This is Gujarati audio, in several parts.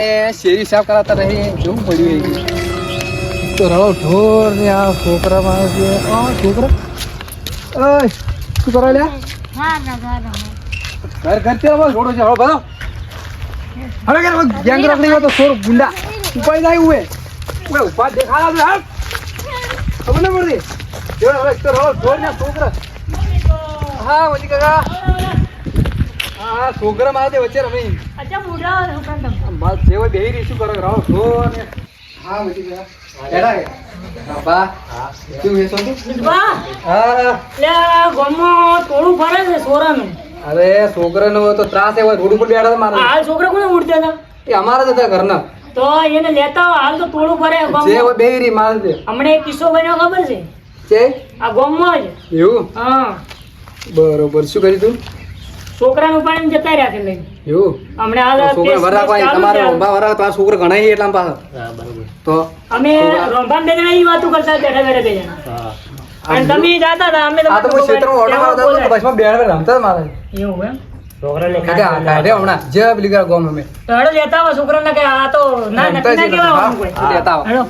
શેરી સાફ કરાતા રહી જોવું પડ્યું તો રડો ઢોર ને આ છોકરા માણસ છે. છોકરા? ઓય શું કરો લ્યા? ઘર ઘર તે બસ જોડો છે હવે બધો હવે કે ગેંગ રખડી તો સોર ગુંડા. ઉપાય જાય ઉવે ઉએ ઉપા દેખાડા છે હાલ ખબર ન પડતી. જો હવે તો રવો ઢોર ને છોકરા. હા મજી કાકા. હા છોકરા મારા વચ્ચે રમી. જેવો બેહી રહી કરો રાવ છો ને હા બધી એડા કે? બાપા શું છે સોનું? હા થોડું ફરે છે સોરાનું. અરે છોકરાનો તો ત્રાસ એવો રોડ ઉપર બેઠા મારા. હાલ છોકરા કોને ઉડતા હતા? એ અમારા જ હતા ઘરના. તો એને લેતા આવો હાલ તો થોડું ફરે જે. હોય બેહી તે હમણાં એક કિસ્સો બન્યો ખબર છે? છે આ ગામમાં જ. એવું? હા. બરોબર. શું કર્યું તું? છોકરાને ઉપાડીને જતા રહ્યા છે લઈને. એવું? હમણાં હાલ છોકરા વરા બેસ તમારે. ઊંભા વરા તમારા છોકરા ઘણા એટલા પાછા. તો અમે છોકરા- બે જણા એ વાતો કરતા બેઠા બેઠા બે જણા. અને તમે જાતા હતા અમે આ તો કોઈ ક્ષેત્રમાં ઓર્ડર આવતા તો બસમાં બેઠા બેઠા રમતા મારે. એવું એમ? કાકા કાઢે હમણાં. જે પેલી ગયા ગોમ અમે. હેડો લેતા આવો છોકરાને કે આ તો ના નક્કી. લેતા આવો. હેડો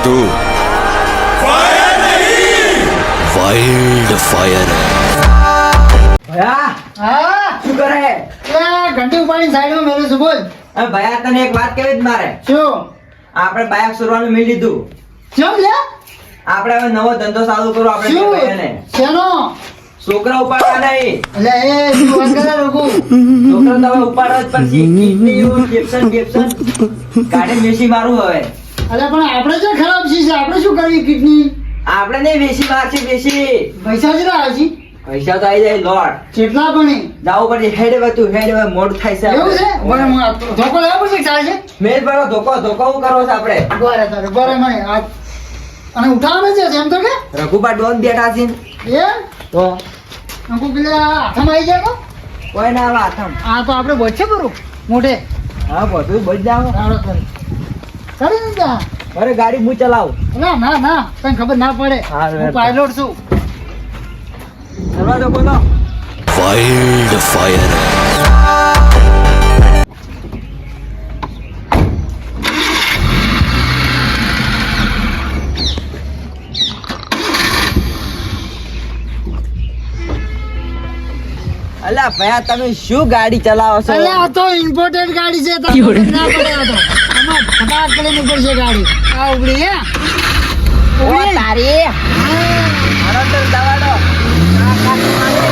હતું વાઇલ્ડ ફાયર ભયા હા શું? કરે એ ઘંટી ઉપાડી સાઈડમાં મેલું છું બોલ અરે ભયા તને એક વાત કહેવી જ મારે શું? આપણે બાયક સુરવાનું મિલી લીધું શું? લે આપણે હવે નવો ધંધો ચાલુ કરો આપણે બે ભાઈને. શેનો છોકરા ઉપાડવા નહીં એટલે એ શું? કરે લોકો છોકરા તો ઉપાડવા જ પડશે કિડની, ફેફસાં, ફેફસાં. કાઢીને બેસી મારું હવે એટલે પણ આપણે જે ખરાબ છે છે આપણે શું કરીએ કિડની? આપણે નહીં વેસી મારશે વેસી. પૈસા જ રહ્યા છે પૈસા તો આવી જાય લોટ. કેટલા પણ જાવું પડે હેડ હવે તું હેડ હવે મોડ થાય છે એવું છે? મને ધોકો લેવા પડશે ચાલે છે? મેલ પડો ધોકો ધોકો હું કરવો છે આપણે? બરે તારે બરે મને આ અને ઉઠાવવાનું છે એમ તો કે? રઘુબા ડોન બેઠા છે. એ તો? અંકુ પેલા હાથમાં આવી જાય તો? કોઈ ના આવે હાથમ. આ તો આપણે બચે કરું મોઢે. હા બધું બચ જાવ ચડી જા અરે ગાડી હું ચલાવું? ના ના ના. તને ખબર ના પડે. હું પાયલોટ છું. દરવાજો બોલો વાઇલ્ડ ફાયર અલા ભયા તમે શું ગાડી ચલાવો છો? અલા આ તો ઇમ્પોર્ટેડ ગાડી છે. તમને ના પડે આ તો. ફટાક કરીને પડશે ગાડી. આ ઉગડી હે? ઓ તારી. હારો દવાડો આ કાકી માંગે.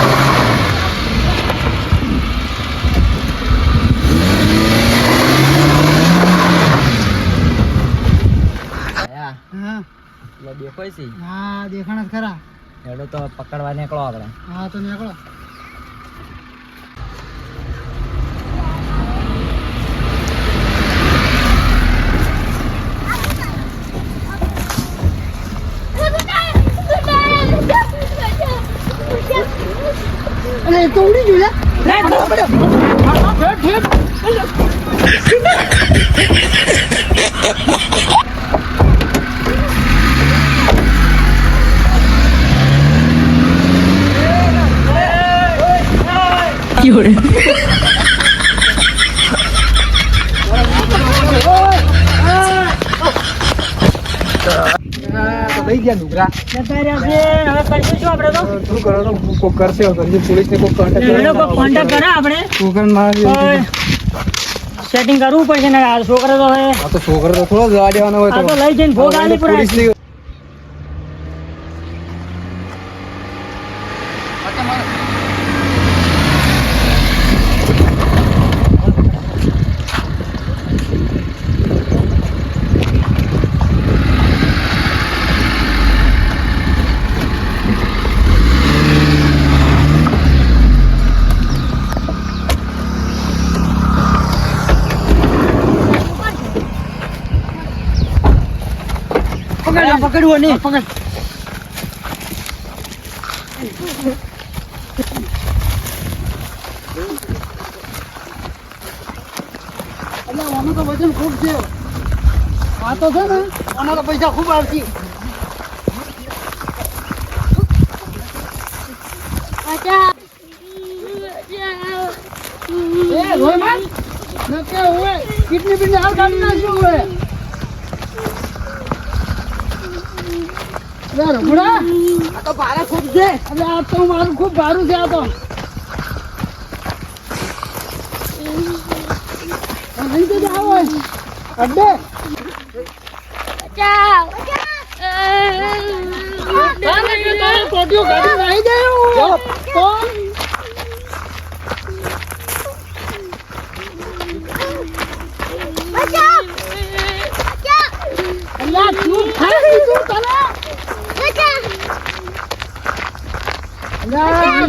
ભયા, હા પેલો દેખાય છે હા દેખાણ જ ખરા. હેડો તો પકડવા નીકળો આપણે. હા તો નીકળો. અરે એ તો ઉડી ગયું લે ઠેઠ, ઠેઠ. હા, લઈ ગયા હવે કરશું શું આપણે તો શું કરો તો કોક કરશે કરશે પોલીસને કોક કોન્ટેક્ટ કરે આપણે. છોકરાને મારી સેટિંગ કરવું પડશે ને છોકરા તો હવે આ તો છોકરો તો થોડો જવા દેવાનો હોય તો. લઈ જઈને ભોગ આલી પુરાય. પકડવો નહીં પકડ. એટલે આનું વજન ખૂબ છે. આ તો છે ને આના તો પૈસા ખૂબ આવશે. એ કિડની બિડની હાલ કાઢી નાખ્યું હોય રઘુડા આ તો ભારે ખૂબ છે. અરે આ તો મારું ખૂબ ભારું છે આ તો. ગાડી નાહી જાય તો અલ્યા તું ખાઈ લીધું તને અલ્યા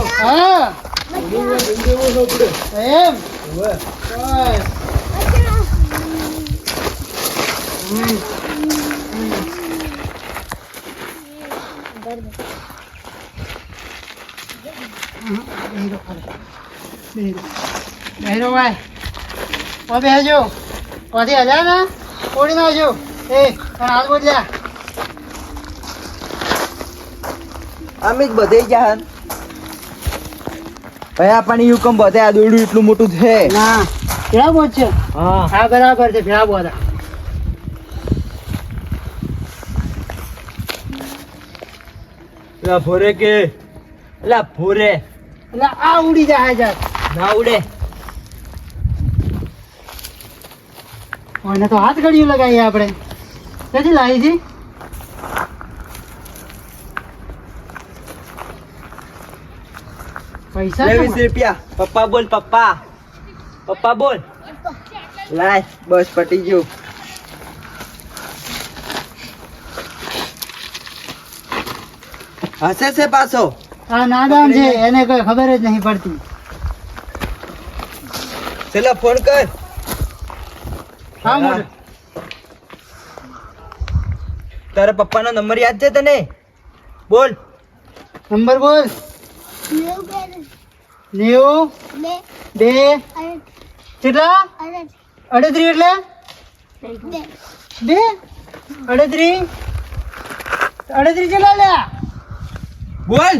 હા એમ. બેરો ભાઈ ઓ બેજો ઓથી હજા ને ઓડી નાખજો એ પણ હાલ બોલ્યા અમે જ બધે ગયા ભયા પણ યુ કમ બધે આ દોડું એટલું મોટું છે. ના ક્યાં પહોંચશે હા. હા બરાબર છે ફેરા બોલા લા ભોરે કે લા ભોરે. લા આ ઉડી જાય જાત ના ઉડે. એને તો હાથ ઘડિયું લગાવીએ આપણે. ક્યાંથી લાવી છે પૈસા કેમ? રૂપિયા. પપ્પા બોલ પપ્પા. પપ્પા બોલ. લાય બસ પટી ગયું. હસે છે પાછો? આ નાદાન છે એને કોઈ ખબર જ નહીં પડતી. ચલો ફોન કર. હા મોટો તારા પપ્પાનો નંબર યાદ છે તને? બોલ. નંબર બોલ. નેવું બે. કેટલા? અડત્રી એટલે? બે. અડત્રી અડત્રી કેટલા લ્યા બોલ.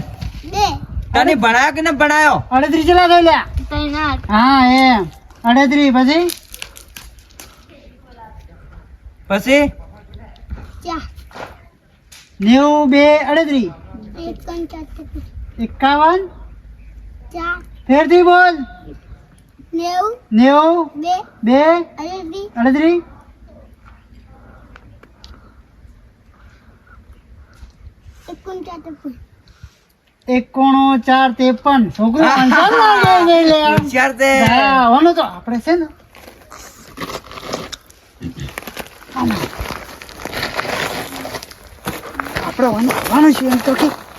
તને ભણાયો કે ન ભણાયો? અડત્રી કેટલા થઈ લ્યા હા એમ. અડત્રી પછી? પછી? નેવું બે અડત્રી એકાવન? ફેરથી બોલ. નેવું. બે. અડત્રી એકોણો ચાર ત્રેપન. છોકરો તે. હા, આવવાનું તો. આપણે છે ને. આપણે આવવાનું છે એમ તો કે.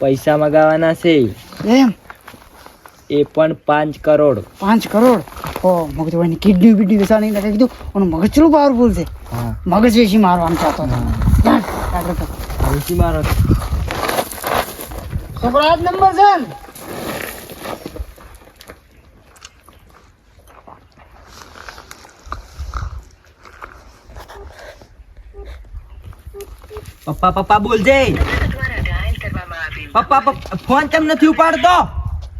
પૈસા મગાવવાના છે. એમ? એ પણ પાંચ કરોડ. પાંચ કરોડ? ઓ મગજ ભાઈ કિડની બીડની નહીં નાખી કીધું અને મગજ ચલું પાવરફુલ છે. મગજ વેચી મારવાનું ચાહતો હતો. ભૂસી મારો. છોકરો આ નંબર છે પપ્પા પપ્પા બોલજે. પપ્પા ફોન કેમ નથી ઉપાડતો?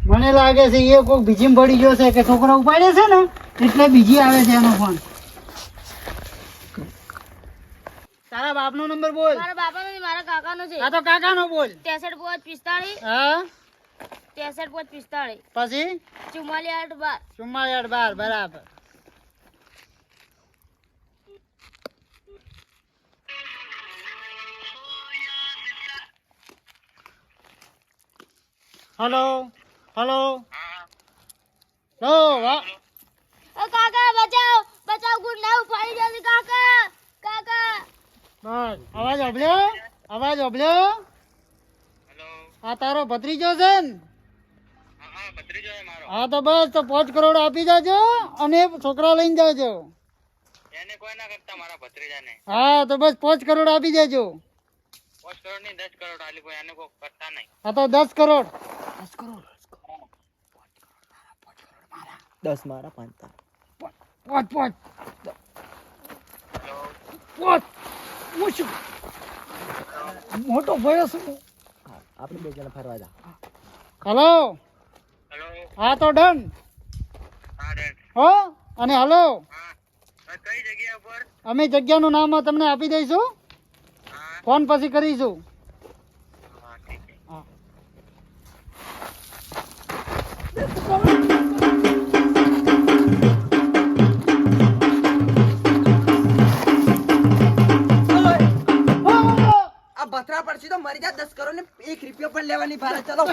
મને લાગે છે એ કોઈક બીજી પડી ગયો છે કે છોકરો ઉપાડે છે ને એટલે બીજી આવે છે એનો ફોન. તારા બાપનો નંબર બોલ. મારા બાપાનો નહીં, મારા કાકાનો છે. આ તો કાકાનો બોલ. તેસઠ પોચ પિસ્તાળીસ. હા? ત્રેસઠ પોચ પિસ્તાળીસ. પછી? ચુમ્માલી આઠ બાર. ચુમ્માળી આઠ બાર બરાબર. હલો હલો ઓ કાકા બચાવ બચાવ ગુડ ઉપાડી જલ્દી કાકા કાકા બસ. અવાજ અભલ્યો અવાજ અભલ્યો આ તારો ભત્રીજો છે ને? હા તો બસ તો પાંચ કરોડ આપી જાજો અને છોકરા લઈને જાજો. એને કોઈ ના કરતા મારા ભત્રીજાને. હા તો બસ પાંચ કરોડ આપી દેજો. પાંચ કરોડની દસ કરોડ આલી કોઈ આને કોઈ કરતા નહીં. હા તો દસ કરોડ. દસ મારા પાંચ તારા. પાંચ પાંચ પાંચ. હું શું? મોટો ભયો છું આપણે બે જણા ફરવા જા. હલો હેલો હા તો ડન. હા ડન. હો અને હલો કઈ જગ્યા પર અમે જગ્યાનું નામ તમને આપી દઈશું. ફોન પછી કરીશું. આ ભથરા પડશે તો મરી જાય દસ કરોડ ને એક રૂપિયો પણ લેવાની ભારે ચલો.